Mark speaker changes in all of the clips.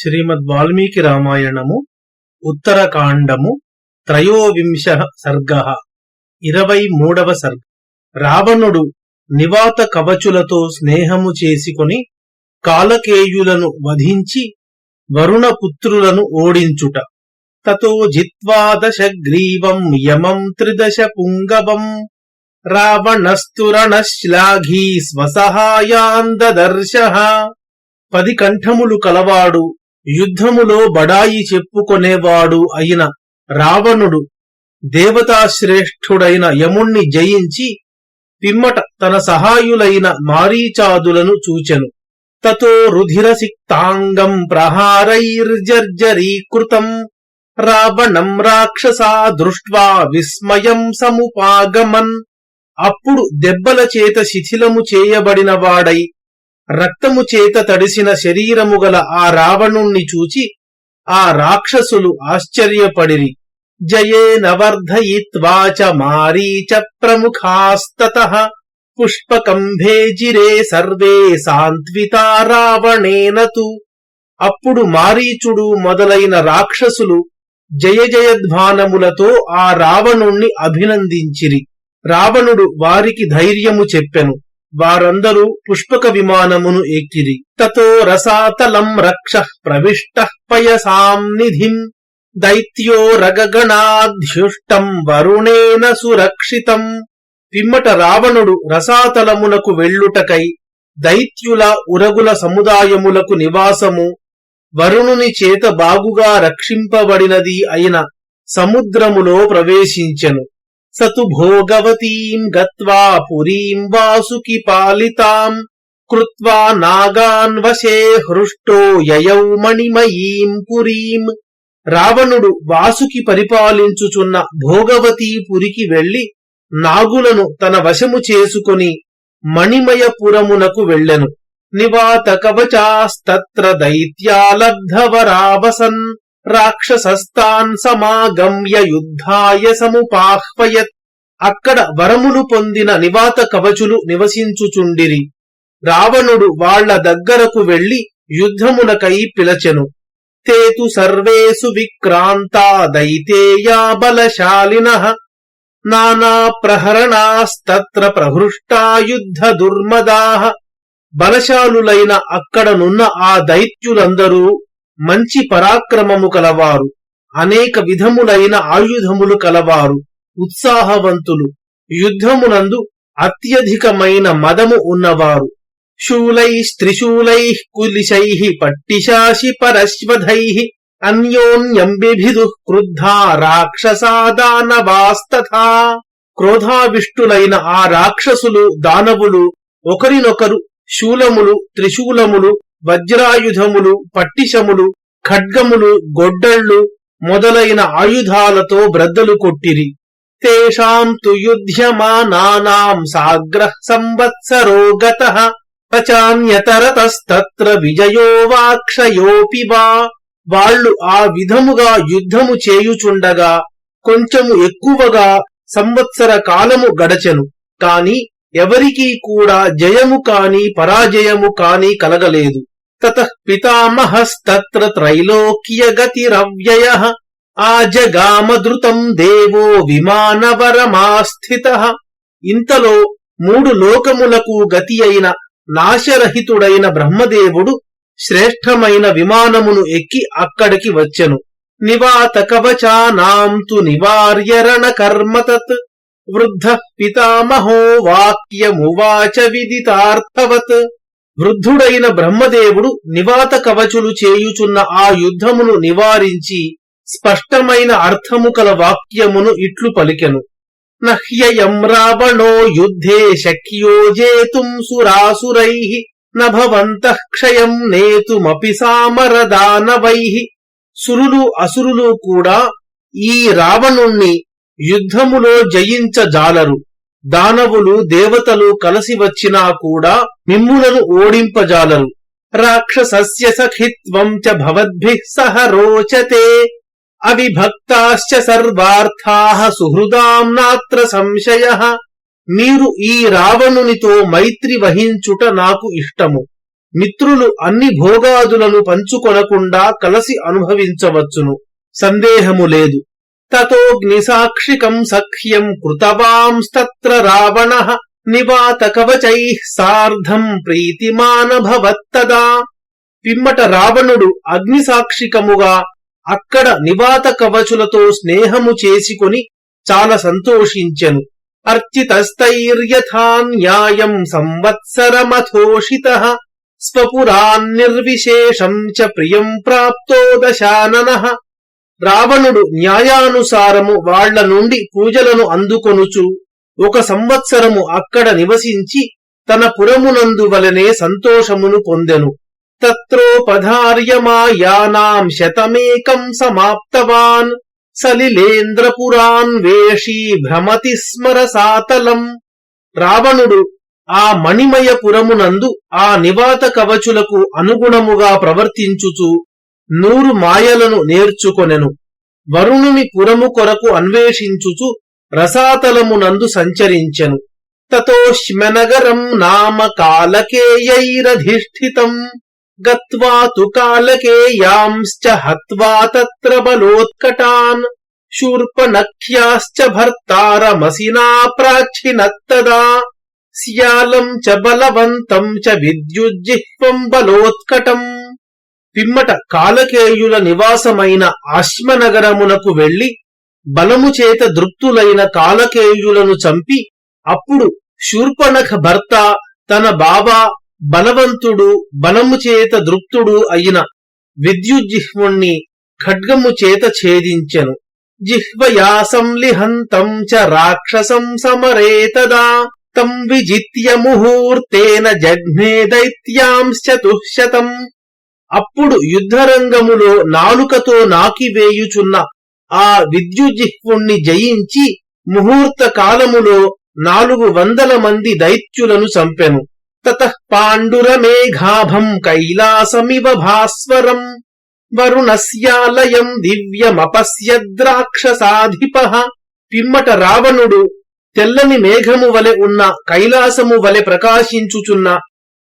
Speaker 1: శ్రీమద్ వాల్మీకి రామాయణము ఉత్తరకాండము త్రయోవింశ సర్గ ఇరవై మూడవ సర్గ. రావణుడు నివాత కవచులతో స్నేహము చేసుకొని కాలకేయులను వధించి వరుణపుత్రులను ఓడించుట. తతో జిత్వా దశగ్రీవం యమం త్రిదశ పుంగవం. రావణస్తురణశ్లాఘీ స్వసహాయాందదర్శ పది కంఠములు కలవాడు యుద్ధములో బడాయి చెప్పుకొనేవాడు అయిన రావణుడు దేవతాశ్రేష్ఠుడైన యముణ్ణి జయించి పిమ్మట తన సహాయులైన మారీచాదులను చూచెను. తతో రుధిరసిక్తాంగం ప్రహారైర్జర్జరీకృతం. రావణం రాక్షసా దృష్ట్వా విస్మయం సముపాగమన్. అప్పుడు దెబ్బల చేత శిథిలము చేయబడిన వాడై రక్తము చేత తడిసిన శరీరము గల ఆ రావణుణ్ణి చూచి ఆ రాక్షసులు ఆశ్చర్యపడిరి. జయే నవర్ధయిత్వాచ మారీచ ప్రముఖాస్తత. పుష్పకంభేజిరే సర్వే సాంత్వితా రావణేన అప్పుడు మారీచుడు మొదలైన రాక్షసులు జయ జయధ్వానములతో ఆ రావణుణ్ణి అభినందించిరి. రావణుడు వారికి ధైర్యము చెప్పెను. వారందరూ పుష్పక విమానమును ఎక్కిరి. తతో రసాతలం రక్ష ప్రవిష్ట పయసాం నిధిం దైత్యో రగగణాధ్యుష్టం వరుణేన సురక్షితం. పిమ్మట రావణుడు రసాతలమునకు వెళ్ళుటకై దైత్యుల ఉరగుల సముదాయములకు నివాసము వరుణుని చేత బాగుగా రక్షింపబడినది అయిన సముద్రములో ప్రవేశించెను. సతు భోగవతీం గత్వా పురీం వాసుకి పాలితాం కృత్వా నాగాన్ వశే హృష్టో యయౌ మణిమయీం పురీం రావణుడు వాసుకి పరిపాలించుచున్న భోగవతీ పురికి వెళ్ళి నాగులను తన వశము చేసుకొని మణిమయపురమునకు వెళ్ళెను. నివాత కవచాస్తత్ర దైత్యాలబ్ధవరావసన్ రాక్షసస్తాన్ సమాగమ్య యుద్ధాయ సముపాహ్వయత్. అక్కడ వరములు పొందిన నివాత కవచులు నివసించుచుండిరి. రావణుడు వాళ్ళ దగ్గరకు వెళ్ళి యుద్ధమునకై పిలచెను. తేతు సర్వేసు విక్రాంతా దైతేయా బలశాలిన. నానా ప్రహరణాస్తత్ర ప్రహృష్టా యుద్ధ దుర్మదాహ బలశాలులైన అక్కడనున్న ఆ దైత్యులందరూ మంచి పరాక్రమము కలవారు అనేక విధములైన ఆయుధములు కలవారు ఉత్సాహవంతులు యుద్ధమునందు అత్యధికమైన మదము ఉన్నవారు. శూలై స్త్రిశూలై కులిశై పట్టిశాసి పరశ్వధై అన్యోన్యం బిభిదు క్రుద్ధా రాక్షసాదానవాస్తథా క్రోధావిష్టులైన ఆ రాక్షసులు దానవులు ఒకరినొకరు శూలములు త్రిశూలములు వజ్రాయుధములు పట్టిశములు ఖడ్గములు గొడ్డళ్ళు మొదలైన ఆయుధాలతో బ్రద్దలు కొట్టిరి. తేషాం తు యుధ్యమానానాం సాగ్రహ సంవత్సరో గత పచాన్యతరతస్తత్ర విజయో వాక్షయోపి వా. వాళ్ళు ఆ విధముగా యుద్ధము చేయుచుండగా కొంచెము ఎక్కువగా సంవత్సర కాలము గడచెను. కాని ఎవరికీ కూడా జయము కాని పరాజయము కాని కలగలేదు. తత పితామహస్తత్ర త్రైలోక్య గతిరవ్యయ ఆజగామధృతం దేవో విమానవరమాస్థిత ఇంతలో మూడు లోకములకు గతి అయిన నాశరహితుడైన బ్రహ్మదేవుడు శ్రేష్టమైన విమానమును ఎక్కి అక్కడికి వచ్చెను. నివాత కవచానాం తు నివార్యరణ కర్మతత్ వృద్ధ పితామహో వాక్యమువాచ విదితార్థవత్. వృద్ధుడైన బ్రహ్మదేవుడు నివాత కవచులు చేయుచున్న ఆ యుద్ధమును నివారించి స్పష్టమైన అర్థము కల వాక్యమును ఇట్లు పలికెను. నహ్యయం రావణో యుద్ధే శక్యో జేతుం సురాసురై నభవంతః క్షయం నేతుమపి సామరదానవై. సురులు అసురులు కూడా ఈ రావణుణ్ణి యుద్ధములో జయించజాలరు దానవులు దేవతలు కలసి వచ్చినా కూడా మిమ్ములను ఓడింపజాలరు. రాక్షసస్య సఖిత్వం చ భవద్భిః సహ రోచతే. అవిభక్తాశ్చ సర్వార్థాః సుహృదాం నాత్ర సంశయ. మీరు ఈ రావణునితో మైత్రి వహించుట నాకు ఇష్టము. మిత్రులు అన్ని భోగాదులను పంచుకొనకుండా కలసి అనుభవించవచ్చును. సందేహము లేదు. తతోగ్నిసాక్షికం సఖ్యం కృతవాంస్తత్ర రావణ నివాత కవచై సార్ధం ప్రీతిమానభవత్తదా. పిమ్మట రావణుడు అగ్నిసాక్షికముగా అక్కడ నివాత కవచులతో స్నేహము చేసుకొని చాలా సంతోషించెను. అర్చితస్తైర్యథాన్యాయం సంవత్సరమథోషిత. స్వపురాన్నిర్విశేషం చ ప్రియం ప్రాప్తో దశానన. రావణుడు న్యాయానుసారము వాళ్ళ నుండి పూజలను అందుకొనుచు ఒక సంవత్సరము అక్కడ నివసించి తన పురమునందు వలనే సంతోషమును పొందెను. తత్రోపధార్యమాయానాం శతమేకం సమాప్తవాన్. సలిలేంద్రపురాన్ వేషీ భ్రమతి స్మర సాతలం. రావణుడు ఆ మణిమయ పురమునందు ఆ నివాత కవచులకు అనుగుణముగా ప్రవర్తించుచు నూరు మాయలను నేర్చుకొనెను. వరుణుని పురము కొరకు అన్వేషించుచు రసాతలమునందు సంచరించెను. తతోష్మనగరం నామ కాలకేయైరధిష్ఠితం. గత్వా తు కాలకేయాంశ్చ హత్వా తత్ర బలోత్కటాన్. శూర్పనఖ్యాశ్చ భర్తారమసినా ప్రాచ్చినత్తదా శ్యాలం చ బలవంతం చ విద్యుజ్జిహ్వం బలోత్కటం. పిమ్మట కాలకేయుల నివాసమైన ఆశ్మనగరమునకు వెళ్ళి బలము చేత దృప్తులైన కాలకేయులను చంపి అప్పుడు శూర్పణఖ భర్త తన బాబా బలవంతుడు బలము చేత దృప్తుడు అయిన విద్యుజ్జిహ్వుణ్ణి ఖడ్గము చేత ఛేదించెను. జిహ్వయా సంలిహంతం చ రాక్షసం సమరేతదా. తం విజిత్య ముహూర్తేన జఘ్నే దైత్యాంశ్చతుశతం. అప్పుడు యుద్ధరంగములో నాలుకతో నాకివేయుచున్న ఆ విద్యుజిహ్వుణ్ణి జయించి ముహూర్త కాలములో నాలుగు వందల మంది దైత్యులను చంపెను. తత పాండురమేఘాభం కైలాసమివ భాస్వరం వరుణస్యాలయం దివ్యమపశ్యద్రాక్షసాధిప పిమ్మట రావణుడు తెల్లని మేఘము వలె ఉన్న కైలాసము వలె ప్రకాశించుచున్న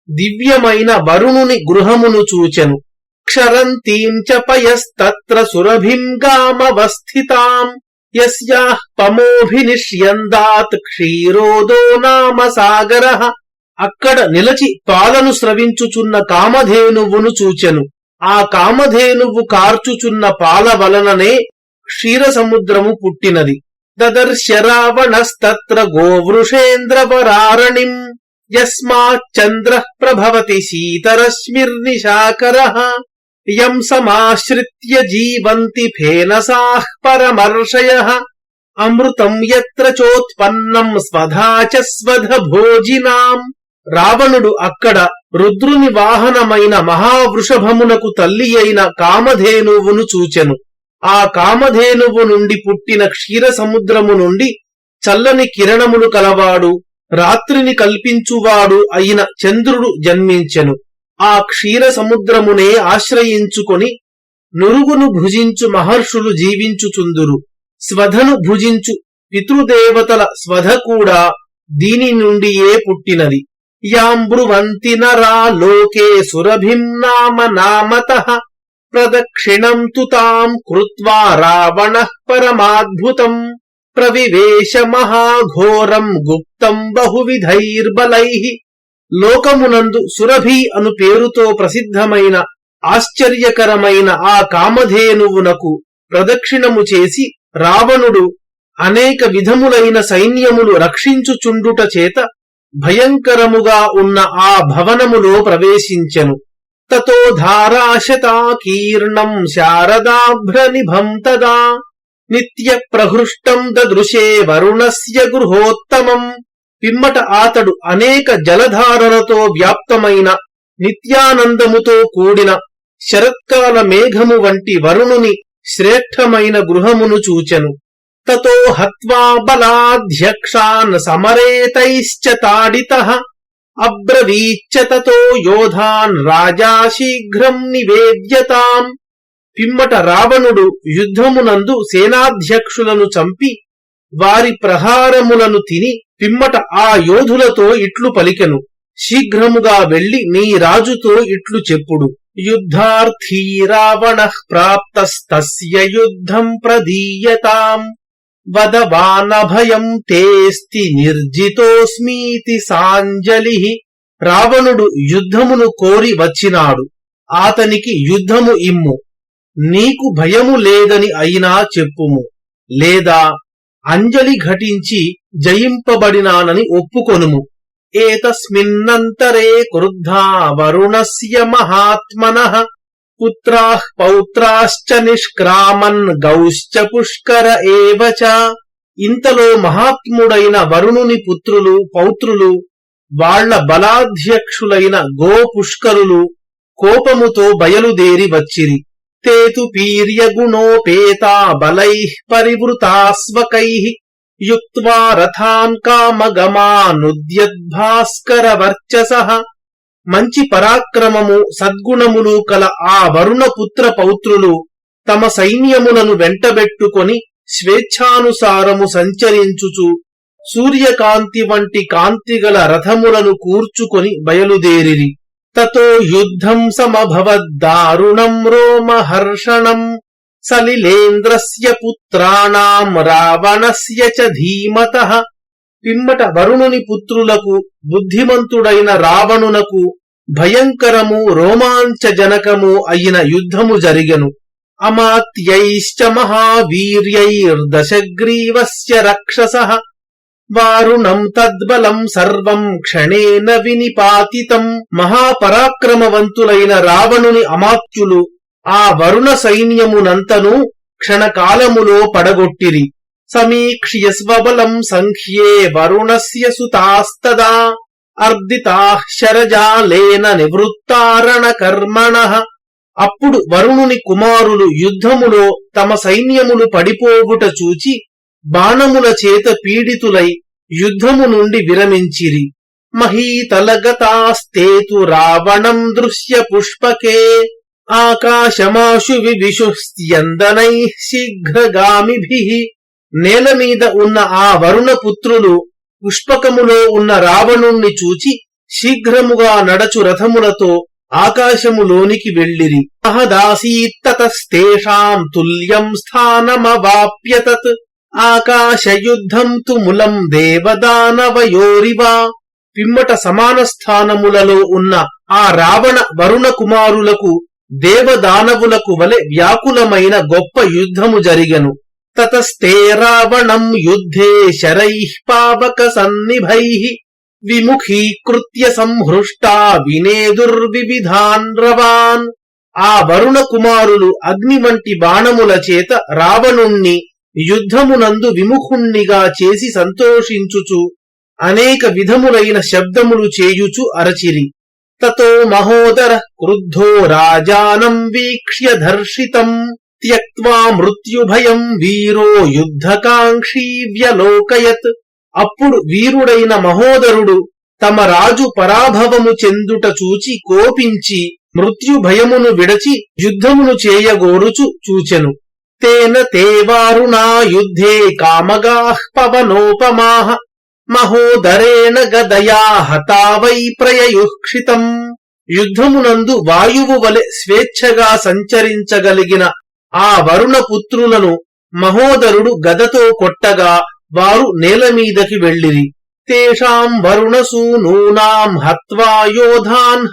Speaker 1: దివ్యమైన వరుణుని గృహమును చూచెను. క్షరంతీం చ పయస్తత్ర సురభిం గామవస్థితాం. యస్యాః పమోభినిష్యందాత్ క్షీరోదో నామ సాగర. అక్కడ నిలచి పాలను స్రవించుచున్న కామధేనువును చూచెను. ఆ కామధేనువు కార్చుచున్న పాల వలననే క్షీర సముద్రము పుట్టినది. దదర్శ రావణస్తత్ర గోవృషేంద్రవరారణిం యస్మాచ్చంద్ర ప్రభవతి శీతరశ్మిర్నిశాకర యం సమాశ్రిత్య జీవంతి ఫేనసాః పరమర్షయ అమృతం ఎత్ర చోత్పన్నం స్వధా చ స్వధ భోజినాం రావణుడు అక్కడ రుద్రుని వాహనమైన మహావృషభమునకు తల్లి అయిన కామధేనువును చూచెను। ఆ కామధేనువు నుండి పుట్టిన క్షీర సముద్రము నుండి చల్లని కిరణములు కలవాడు రాత్రిని కల్పించువాడు అయిన చంద్రుడు జన్మించెను. ఆ క్షీర సముద్రమునే ఆశ్రయించుకొని నురుగును భుజించు మహర్షులు జీవించుచుందురు. స్వధను భుజించు పితృదేవతల స్వధ కూడా దీని నుండియే పుట్టినది. యాంబ్రువంతి నరా లోకే సురభిం నామ నామత ప్రదక్షిణం తు తాం కృత్వా రావణ పరమాద్భుతం. ప్రవివేశ మహాఘోరం గుప్తం బహువిధైర్బలై. లోకమునందు సురభి అను పేరుతో ప్రసిద్ధమైన ఆశ్చర్యకరమైన ఆ కామధేనువునకు ప్రదక్షిణము చేసి రావణుడు అనేక విధములైన సైన్యములు రక్షించుచుండుట చేత భయంకరముగా ఉన్న ఆ భవనములో ప్రవేశించెను. తతో ధారాశతాకీర్ణం శారదాభ్రనిభం తదా. నిత్య ప్రహృష్టం దదృశే వరుణస్య గృహోత్తమం. పిమ్మట ఆతడు అనేక జలధారలతో వ్యాప్తమైన నిత్యానందముతో కూడిన శరత్కాల మేఘము వంటి వరుణుని శ్రేష్టమైన గృహమును చూచెను. తతో హత్వా బలాధ్యక్షాన్ సమరేతైశ్చ తాడిత. అబ్రవీచ్చ తతో యోధాన్ రాజా శీఘ్రం నివేద్యతాం. పిమ్మట రావణుడు యుద్ధమునందు సేనాధ్యక్షులను చంపి వారి ప్రహారములను తిని పిమ్మట ఆ యోధులతో ఇట్లు పలికెను. శీఘ్రముగా వెళ్ళి నీ రాజుతో ఇట్లు చెప్పుడు. యుద్ధార్థీ రావణ ప్రాప్తస్తస్య యుద్ధం ప్రదీయతాం. వదవానభయం తేస్తి నిర్జితోస్మీతి సాంజలి. రావణుడు యుద్ధమును కోరి వచ్చినాడు. ఆతనికి యుద్ధము ఇమ్ము. నీకు భయము లేదని అయినా చెప్పుము. లేదా అంజలి ఘటించి జయింపబడినానని ఒప్పుకొనుము. ఏతస్మిన్నంతరే క్రుద్ధా వరుణస్య మహాత్మన పుత్రా పౌత్రాశ్చ నిష్క్రామన్ గౌశ్చ పుష్కర ఏవచ ఇంతలో మహాత్ముడైన వరుణుని పుత్రులు పౌత్రులు వాళ్ళ బలాధ్యక్షులైన గో పుష్కరులు కోపముతో బయలుదేరి వచ్చిరి. తేతు పీర్యగుణోపేతా బలైః పరివృతాస్వకైః యుక్వా రథాన్ కామగమానుద్యద్భాస్కర వర్చస మంచి పరాక్రమము సద్గుణములు కల ఆ వరుణ పుత్ర పౌత్రులు తమ సైన్యములను వెంటబెట్టుకొని స్వేచ్ఛానుసారము సంచరించుచు సూర్యకాంతి వంటి కాంతిగల రథములను కూర్చుకొని బయలుదేరిరి. తతో యుద్ధం సమభవద్దారుణం రోమహర్షణం సలిలేంద్రస్య పుత్రాణాం రావణస్య చ ధీమత. పిమ్మట వరుణుని పుత్రులకు బుద్ధిమంతుడైన రావణునకు భయంకరము రోమాంచజనకము అయిన యుద్ధము జరిగెను. అమాత్యైశ్చ మహావీర్యైర్దశగ్రీవస్య రక్షస. వారుణం తద్బలం సర్వం క్షణేన వినిపాతితం. మహాపరాక్రమవంతులైన రావణుని అమాత్యులు ఆ వరుణ సైన్యమునంతను క్షణకాలములో పడగొట్టిరి. సమీక్ష్య స్వబలం సంఖ్యే వరుణస్య సుతాస్తదా. అర్దితా శరజాలేన నివృత్తారణ కర్మణ. అప్పుడు వరుణుని కుమారులు యుద్ధములో తమ సైన్యములు పడిపోవుట చూచి బాణముల చేత పీడితులై యుద్ధము నుండి విరమించిరి. మహీతలగతాస్తేతు రావణం దృశ్య పుష్పకే. ఆకాశమాశు వివిశుస్యందనై శీఘ్రగామిభి. నేల మీద ఉన్న ఆ వరుణ పుత్రులు పుష్పకములో ఉన్న రావణుణ్ణి చూచి శీఘ్రముగా నడచు రథములతో ఆకాశములోనికి వెళ్ళిరి. మహదాసీత్తతస్తేషాం తుల్యం స్థానమవాప్యతత్. ఆకాశయుద్ధం తు ములం దేవదానవయోరివా. పిమ్మట సమాన స్థానములలో ఉన్న ఆ రావణ వరుణ కుమారులకు దేవదానవులకు వలె వ్యాకులమైన గొప్ప యుద్ధము జరిగెను. తతస్తే రావణం యుద్ధే శరై పావక సన్నిభై. విముఖీకృత్య సంహృష్టా వినేదుర్వివిధాన్ రవాన్ ఆ వరుణ కుమారులు అగ్ని వంటి బాణముల చేత రావణుణ్ణి యుద్ధమునందు విముఖుణ్ణిగా చేసి సంతోషించుచు అనేక విధములైన శబ్దములు చేయుచు అరచిరి. తతో మహోదర క్రుద్ధో రాజానం వీక్ష్య ధర్షితం త్యక్వా మృత్యుభయం వీరో యుద్ధకాంక్షీ వ్యలోకయత్. అప్పుడు వీరుడైన మహోదరుడు తమ రాజు పరాభవము చెందుట చూచి కోపించి మృత్యుభయమును విడచి యుద్ధమును చేయగోరుచు చూచెను. తేన తే వారుణా యుద్ధే కామగాః పవనోపమాః మహోదరేణ గదయా హతా వై ప్రయయుక్షితం యుద్ధమునందు వాయువు వలె స్వేచ్ఛగా సంచరించగలిగిన ఆ వరుణ పుత్రులను మహోదరుడు గదతో కొట్టగా వారు నేల మీదకి వెళ్ళిరి తేషాం వరుణసూనూనాం హత్వా యోధాన్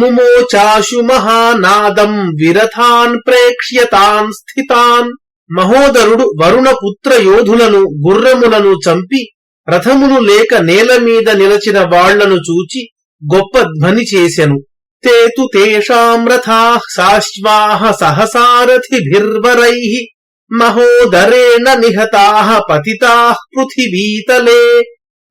Speaker 1: ముమోచాశు మహానాదం విరథాన్ ప్రేక్ష్యతాన్ స్థితాన్ మహోదరుడు వరుణపుత్ర యోధులను గుర్రములను చంపి రథమును లేక నేల మీద నిలచిన వాళ్ళను చూచి గొప్ప ధ్వని చేసెను. తేతు తేషాం రథా సాశ్వాహ సహసారథిభిర్వరై మహోదరేణ నిహతా పతితా పృథివీతలే.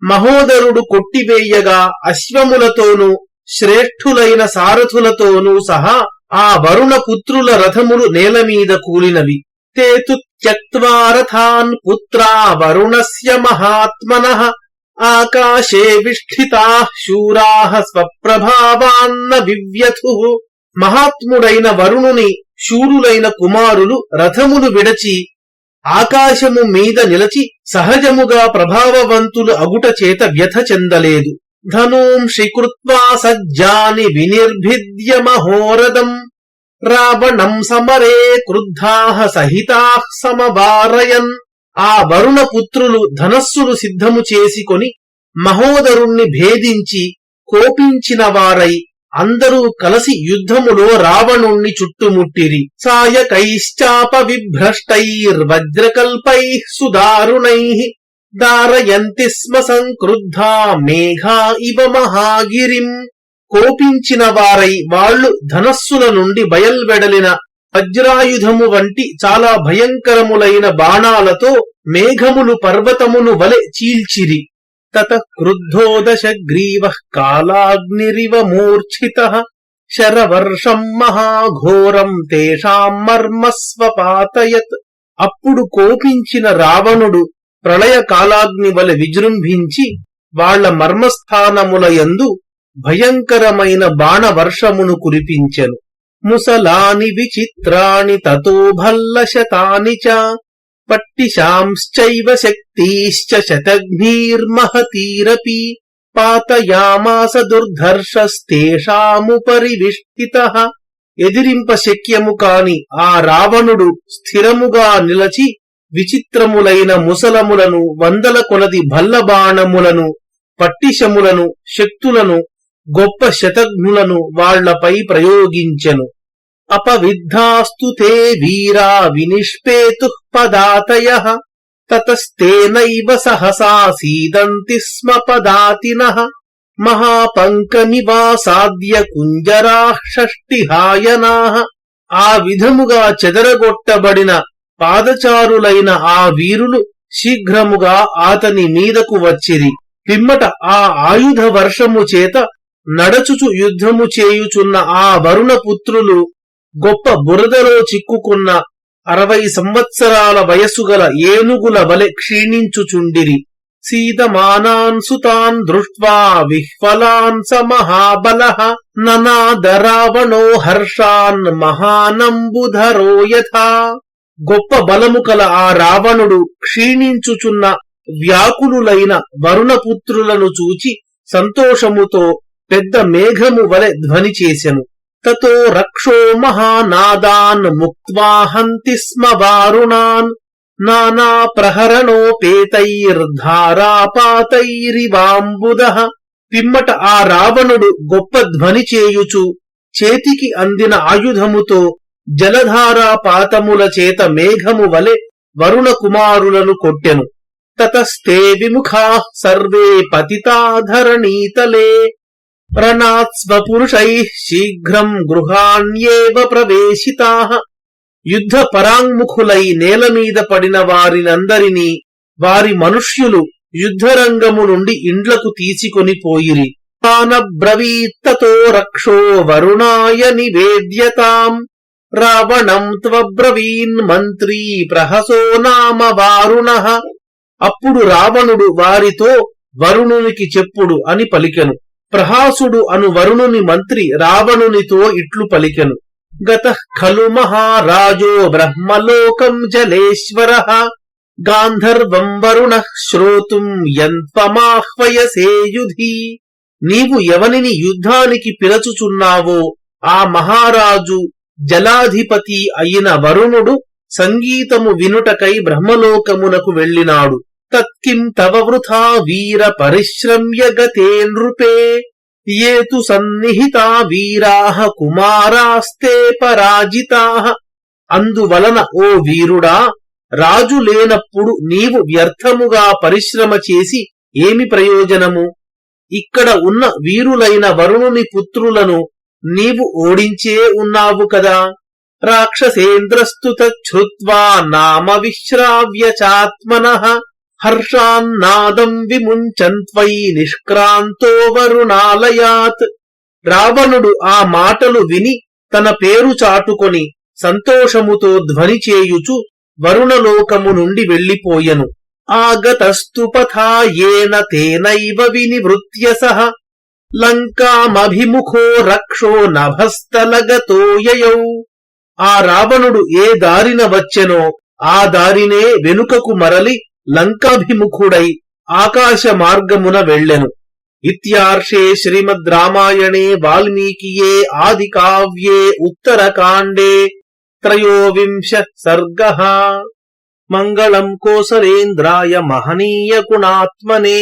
Speaker 1: మహోదరుడు కొట్టివేయగా అశ్వములతోనూ శ్రేష్ఠులైన సారథులతోనూ సహా ఆ వరుణ పుత్రుల రథములు నేల మీద కూలినవి. తేతు త్యక్వారథాన్ పుత్రా వరుణస్య మహాత్మన. ఆకాశే విష్ఠితా శూరా స్వప్రభావాన్న వివ్యథు. మహాత్ముడైన వరుణుని శూరులైన కుమారులు రథములు విడచి ఆకాశము మీద నిలచి సహజముగా ప్రభావవంతులు అగుట చేత వ్యథ చెందలేదు. ధనూంషి కృత్వా సజ్జాని వినిర్భిద్య మహోరదం. రావణం సమరే క్రుద్ధాః సహితాః సమవారయన్. ఆ వరుణ పుత్రులు ధనస్సులు సిద్ధము చేసుకొని మహోదరుణ్ణి భేదించి కోపించిన వారై అందరూ కలసి యుద్ధములో రావణుణ్ణి చుట్టుముట్టిరి. సాయకైశ్చాప విభ్రష్టైర్వజ్రకల్పై సుదారుణై దారయంతి స్మ సంక్రుద్ధా మేఘా ఇవ మహాగిరిం కోపించిన వారై వాళ్ళు ధనస్సుల నుండి బయల్వెడలిన వజ్రాయుధము వంటి చాలా భయంకరములైన బాణాలతో మేఘములు పర్వతమును వలె చీల్చిరి తత క్రుద్ధో దశగ్రీవ కాలాగ్నిరివ మూర్ఛిత శరవర్షం మహాఘోరం తేషాం మర్మస్వపాతయత్ అప్పుడు కోపించిన రావణుడు ప్రళయ కాలాగ్ని వలె విజృంభించి వాళ్ళ మర్మస్థానములయందు భయంకరమైన బాణవర్షమును కురిపించెను. ముసలాని విచిత్రాణి తతో భల్లశతాని చ పట్టిశాంశ్చైవ శక్తిశ్చ శతఘ్నీర్మహతీరపి పాతయామాస దుర్ధర్షస్తేషాముపరివిష్టిత ఎదిరింప శక్యము కాని ఆ రావణుడు స్థిరముగా నిలచి విచిత్రములైన ముసలములను వందల కొలది భల్లబాణములను పట్టిశములను శక్తులను గొప్ప శతఘ్నులను వాళ్ళపై ప్రయోగించెను. అపవిద్ధాస్తు తే వీరా వినిష్పేతు పదాతయ తతస్తేనైవ సహసా సీదంతి స్మ పదాతిన. మహాపంకనివాసాద్య కుంజరా షష్టిహాయనా ఆ విధముగా చెదరగొట్టబడిన పాదచారులైన ఆ వీరులు శీఘ్రముగా అతని మీదకు వచ్చిరి. పిమ్మట ఆ ఆయుధ వర్షము చేత నడచుచు యుద్ధము చేయుచున్న ఆ వరుణ పుత్రులు గొప్ప బురదలో చిక్కుకున్న అరవై సంవత్సరాల వయస్సు గల ఏనుగుల వలె క్షీణించుచుండిరి. సీతమానాన్ సుతాన్ దృష్ట్వా విహ్వలాన్ స మహాబల ననాదరావణో హర్షాన్ మహానంబుధరో యథా. గొప్ప బలము కల ఆ రావణుడు క్షీణించుచున్న వ్యాకులులైన వరుణపుత్రులను చూచి సంతోషముతో పెద్ద మేఘము వలె ధ్వని చేసెను. తతో రక్షో మహానాదాన్ ముక్వాహంతి స్మ వారుణాన్. నానా ప్రహరణోపేతైర్ధారాపాతైరివాంబుద పిమ్మట ఆ రావణుడు గొప్ప ధ్వని చేయుచు చేతికి అందిన ఆయుధముతో జలధారాపాతముల చేత మేఘము వలె వరుణ కుమారులను కొట్టెను. తతస్తే విముఖా సర్వే పతితాధరణీతలే. ప్రణాత్స్వపురుషై శీఘ్రం గృహాణ్యేవ ప్రవేశితా. యుద్ధ పరాంగ్ముఖులై నేల మీద పడిన వారినందరినీ వారి మనుష్యులు యుద్ధరంగము నుండి ఇండ్లకు తీసుకొని పోయిరి. తానబ్రవీత్తతో రక్షో వరుణాయ నివేద్యతాం. రావణం త్వబ్రవీన్ మంత్రీ ప్రహసో నామ వారుణ. అప్పుడు రావణుడు వారితో వరుణునికి చెప్పుడు అని పలికెను. ప్రహాసుడు అను వరుణుని మంత్రి రావణునితో ఇట్లు పలికెను. గత ఖలు మహారాజో బ్రహ్మలోకం జలేశ్వర. గాంధర్వం వరుణ శ్రోతుం యంత్వమాహ్వయసేయుధి నీవు ఎవనిని యుద్ధానికి పిలచుచున్నావో ఆ మహారాజు జలాధిపతి అయిన వరుణుడు సంగీతము వినుటకై బ్రహ్మలోకమునకు వెళ్ళినాడు. తత్కిం తవ వృథా వీర పరిశ్రమ్య గతే నృపే ఏ తు సన్నిహితా వీరాహ కుమారాస్తే పరాజితా. అందువలన ఓ వీరుడా రాజు లేనప్పుడు నీవు వ్యర్థముగా పరిశ్రమ చేసి ఏమి ప్రయోజనము? ఇక్కడ ఉన్న వీరులైన వరుణుని పుత్రులను నీవు ఓడించే ఉన్నావు కదా. రాక్షసేంద్రస్తు తచ్చుత్వా నామ విశ్రావ్య చాత్మన హర్షాన్నాదం విముంచన్వై నిష్క్రాంతో వరుణాలయాత్. రావణుడు ఆ మాటలు విని తన పేరు చాటుకొని సంతోషముతో ధ్వని చేయుచు వరుణలోకము నుండి వెళ్ళిపోయెను ఆగతస్తు పథాయేన తేనైవ వినివృత్య సహ లంకామభిముఖో రక్షో నభస్తలగతో యయౌ. ఆ రావణుడు ఏ దారిన వచ్చెనో ఆ దారినే వెనుకకు మరలి లంకాభిముఖుడై ఆకాశ మార్గమున వెళ్ళెను. ఇత్యార్షే శ్రీమద్ రామాయణే వాల్మీకియే ఆది కావ్యే ఉత్తరకాండే త్రయోవింశ సర్గ. మంగళం కోసలేంద్రాయ మహనీయ గుణాత్మనే